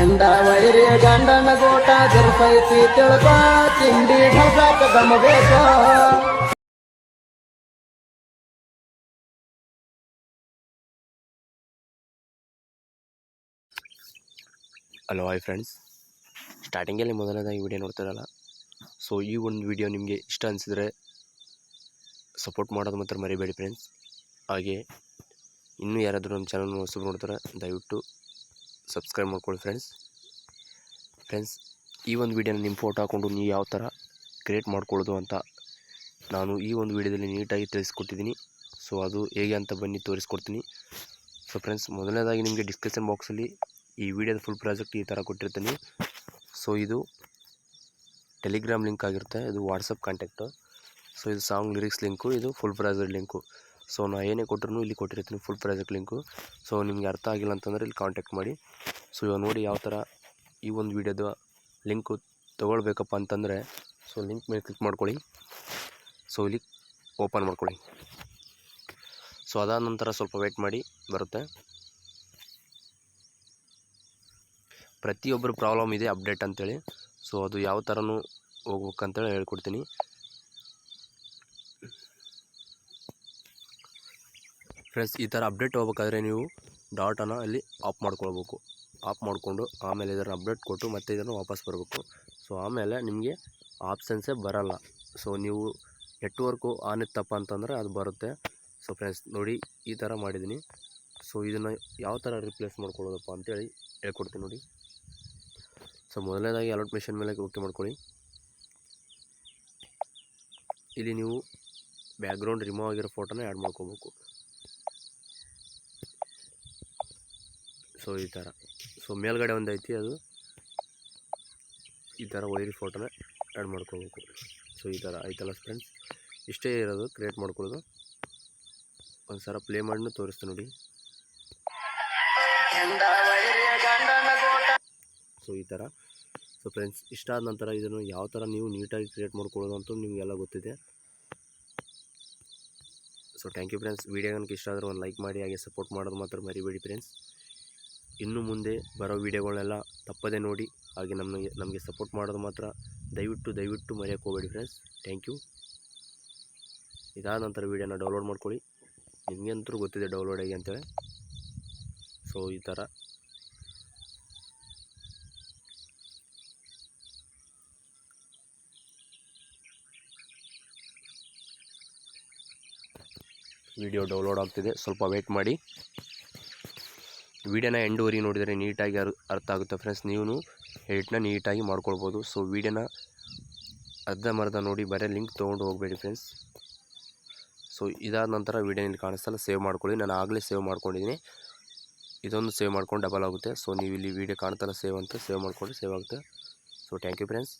ಹೆಂಡ ವೈರಿ, ಗಂಡನ ಗೋಟ ಜರ್ಪೈತಿ ತಿಳ್ಕ, ತಿಂಡಿ ಹಲೋ ಹಾಯ್ ಫ್ರೆಂಡ್ಸ್. ಸ್ಟಾರ್ಟಿಂಗಲ್ಲಿ ಮೊದಲನೇದಾಗಿ ವಿಡಿಯೋ ನೋಡ್ತಿರಲ್ಲ. ಸೊ ಈ ಒಂದು ವಿಡಿಯೋ ನಿಮಗೆ ಇಷ್ಟ ಅನಿಸಿದರೆ ಸಪೋರ್ಟ್ ಮಾಡೋದು ಮಾತ್ರ ಮರಿಬೇಡಿ ಫ್ರೆಂಡ್ಸ್ ಹಾಗೆ, ಇನ್ನೂ ಯಾರಾದರೂ ನಮ್ಮ ಚಾನಲ್ ಹೊಸಬ್ರು ನೋಡ್ತಾರೆ, ದಯವಿಟ್ಟು ಸಬ್ಸ್ಕ್ರೈಬ್ ಮಾಡ್ಕೊಳ್ಳಿ ಫ್ರೆಂಡ್ಸ್ ಫ್ರೆಂಡ್ಸ್ ಈ ಒಂದು ವಿಡಿಯೋನ ನಿಮ್ಮ ಫೋಟೋ ಹಾಕ್ಕೊಂಡು ನೀವು ಯಾವ ಥರ ಕ್ರಿಯೇಟ್ ಮಾಡ್ಕೊಳ್ಳೋದು ಅಂತ ನಾನು ಈ ಒಂದು ವಿಡಿಯೋದಲ್ಲಿ ನೀಟಾಗಿ ತಿಳಿಸ್ಕೊಟ್ಟಿದ್ದೀನಿ. ಸೊ ಅದು ಹೇಗೆ ಅಂತ ಬನ್ನಿ, ತೋರಿಸ್ಕೊಡ್ತೀನಿ. ಸೊ ಫ್ರೆಂಡ್ಸ್ ಮೊದಲನೇದಾಗಿ ನಿಮಗೆ ಡಿಸ್ಕ್ರಿಪ್ಷನ್ ಬಾಕ್ಸಲ್ಲಿ ಈ ವಿಡಿಯೋದ ಫುಲ್ ಪ್ರಾಜೆಕ್ಟ್ ಈ ಥರ ಕೊಟ್ಟಿರ್ತೀನಿ. ಸೊ ಇದು ಟೆಲಿಗ್ರಾಮ್ ಲಿಂಕ್ ಆಗಿರುತ್ತೆ. ಇದು ವಾಟ್ಸಪ್ ಕಾಂಟ್ಯಾಕ್ಟು ಸೊ ಇದು ಸಾಂಗ್ ಲಿರಿಕ್ಸ್ ಲಿಂಕು ಇದು ಫುಲ್ ಪ್ರಾಜೆಕ್ಟ್ ಲಿಂಕು ಸೊ ನಾ ಏನೇ ಕೊಟ್ಟರು ಇಲ್ಲಿ ಕೊಟ್ಟಿರ್ತೀನಿ ಫುಲ್ ಪ್ರಾಜೆಕ್ಟ್ ಲಿಂಕು ಸೊ ನಿಮಗೆ ಅರ್ಥ ಆಗಿಲ್ಲ ಅಂತಂದರೆ ಇಲ್ಲಿ ಕಾಂಟ್ಯಾಕ್ಟ್ ಮಾಡಿ. ಸೊ ಇವಾಗ ನೋಡಿ ಯಾವ ಥರ ಈ ಒಂದು ವಿಡಿಯೋದ ಲಿಂಕು ತೊಗೊಳ್ಬೇಕಪ್ಪ ಅಂತಂದರೆ ಸೊ ಲಿಂಕ್ ಮೇಲೆ ಕ್ಲಿಕ್ ಮಾಡ್ಕೊಳ್ಳಿ. ಸೊ ಇಲ್ಲಿ ಓಪನ್ ಮಾಡ್ಕೊಳ್ಳಿ. ಸೊ ಅದಾದ ನಂತರ ಸ್ವಲ್ಪ ವೆಯ್ಟ್ ಮಾಡಿ, ಬರುತ್ತೆ. ಪ್ರತಿಯೊಬ್ಬರು ಪ್ರಾಬ್ಲಮ್ ಇದೆ ಅಪ್ಡೇಟ್ ಅಂತೇಳಿ. ಸೊ ಅದು ಯಾವ ಥರನೂ ಹೋಗ್ಬೇಕಂತೇಳಿ ಹೇಳ್ಕೊಡ್ತೀನಿ. ಫ್ರೆಂಡ್ಸ್, ಈ ಥರ ಅಪ್ಡೇಟ್ ಹೋಗ್ಬೇಕಾದ್ರೆ ನೀವು ಡಾಟನ್ನು ಅಲ್ಲಿ ಆಫ್ ಮಾಡ್ಕೊಳ್ಬೇಕು. ಆಫ್ ಮಾಡಿಕೊಂಡು ಆಮೇಲೆ ಇದನ್ನು ಅಪ್ಡೇಟ್ ಕೊಟ್ಟು ಮತ್ತೆ ಇದನ್ನು ವಾಪಸ್ ಬರಬೇಕು. ಸೊ, ಆಮೇಲೆ ನಿಮಗೆ ಆಪ್ಷನ್ಸೇ ಬರಲ್ಲ. ಸೊ, ನೀವು ನೆಟ್ವರ್ಕು ಆನ್ ಇತ್ತಪ್ಪ ಅಂತಂದರೆ ಅದು ಬರುತ್ತೆ. ಸೊ, ಫ್ರೆಂಡ್ಸ್, ನೋಡಿ, ಈ ಥರ ಮಾಡಿದ್ದೀನಿ. ಸೊ, ಇದನ್ನು ಯಾವ ಥರ ರಿಪ್ಲೇಸ್ ಮಾಡ್ಕೊಳ್ಳೋದಪ್ಪ ಅಂತೇಳಿ ಹೇಳ್ಕೊಡ್ತೀನಿ ನೋಡಿ. ಸೊ, ಮೊದಲನೇದಾಗಿ ಅಲರ್ಟ್ ಮಿಷನ್ ಮೇಲೆ ಓಕೆ ಮಾಡ್ಕೊಳ್ಳಿ. ಇಲ್ಲಿ ನೀವು ಬ್ಯಾಕ್ಗ್ರೌಂಡ್ ರಿಮೂವ್ ಆಗಿರೋ ಫೋಟೋನ ಆ್ಯಡ್ ಮಾಡ್ಕೋಬೇಕು ಸೊ ಈ ಥರ ಸೊ ಮೇಲ್ಗಡೆ ಒಂದು ಐತಿ ಅದು. ಈ ಥರ ವೈರಿ ಫೋಟೋನ ಆ್ಯಡ್ ಮಾಡ್ಕೋಬೇಕು. ಸೊ ಈ ಥರ ಆಯ್ತಲ್ಲ ಫ್ರೆಂಡ್ಸ್ ಇಷ್ಟೇ ಇರೋದು ಕ್ರಿಯೇಟ್ ಮಾಡ್ಕೊಳ್ಳೋದು. ಒಂದು ಸಲ ಪ್ಲೇ ಮಾಡಿನೂ ತೋರಿಸ್ತೀನಿ ನೋಡಿ. ಸೊ ಈ ಥರ ಸೊ ಫ್ರೆಂಡ್ಸ್ ಇಷ್ಟ ಆದ ನಂತರ ಇದನ್ನು ಯಾವ ಥರ ನೀವು ನೀಟಾಗಿ ಕ್ರಿಯೇಟ್ ಮಾಡ್ಕೊಳ್ಳೋದು ಅಂತ ನಿಮಗೆಲ್ಲ ಗೊತ್ತಿದೆ. So thank you friends video ನನಗೆ ಇಷ್ಟ ಆದರೆ ಒಂದು ಲೈಕ್ ಮಾಡಿ ಹಾಗೆ ಸಪೋರ್ಟ್ ಮಾಡೋದು ಮಾತ್ರ ಮರಿಬೇಡಿ ಫ್ರೆಂಡ್ಸ್ ಇನ್ನು ಮುಂದೆ ಬರೋ ವೀಡಿಯೋಗಳನ್ನೆಲ್ಲ ತಪ್ಪದೆ ನೋಡಿ, ಹಾಗೆ ನಮಗೆ ನಮಗೆ ಸಪೋರ್ಟ್ ಮಾಡೋದು ಮಾತ್ರ. ದಯವಿಟ್ಟು ದಯವಿಟ್ಟು ಮರೆಯೋಕ್ಕೆ ಹೋಗಬೇಡಿ ಫ್ರೆಂಡ್ಸ್ ಥ್ಯಾಂಕ್ ಯು ಇದಾದ ನಂತರ ವೀಡಿಯೋನ ಡೌನ್ಲೋಡ್ ಮಾಡ್ಕೊಳ್ಳಿ. ನಿಮಗಂತೂ ಗೊತ್ತಿದೆ ಡೌನ್ಲೋಡ್ ಹೇಗೆ ಅಂತೇಳಿ. ಸೊ ಈ ಥರ ವಿಡಿಯೋ ಡೌನ್ಲೋಡ್ ಆಗ್ತಿದೆ. ಸ್ವಲ್ಪ ವೇಟ್ ಮಾಡಿ. ವಿಡಿಯೋನ ಎಂಡುವರೆಗೆ ನೋಡಿದರೆ ನೀಟಾಗಿ ಅರ್, ಅರ್ಥ ಆಗುತ್ತೆ ಫ್ರೆಂಡ್ಸ್. ನೀವು ಎಡಿಟ್ನ ನೀಟಾಗಿ ಮಾಡ್ಕೊಳ್ಬೋದು. ಸೊ, ವಿಡಿಯೋನ ಮರ್ಧ ನೋಡಿ ಬರೀ ಲಿಂಕ್ ತೊಗೊಂಡು ಹೋಗಬೇಡಿ ಫ್ರೆಂಡ್ಸ್. ಸೊ, ಇದಾದ ನಂತರ ವೀಡಿಯೋನಲ್ಲಿ ಕಾಣಿಸ್ತಲ್ಲ, ಸೇವ್ ಮಾಡ್ಕೊಳ್ಳಿ. ನಾನು ಆಗಲೇ ಸೇವ್ ಮಾಡ್ಕೊಂಡಿದ್ದೀನಿ. ಇದೊಂದು ಸೇವ್ ಮಾಡ್ಕೊಂಡು ಡಬಲ್ ಆಗುತ್ತೆ. ಸೊ, ನೀವು ಇಲ್ಲಿ ವಿಡಿಯೋ ಕಾಣ್ತಲ್ಲ ಸೇವ್ ಅಂತ, ಸೇವ್ ಮಾಡ್ಕೊಂಡು ಸೇವ್ ಆಗುತ್ತೆ. So thank you friends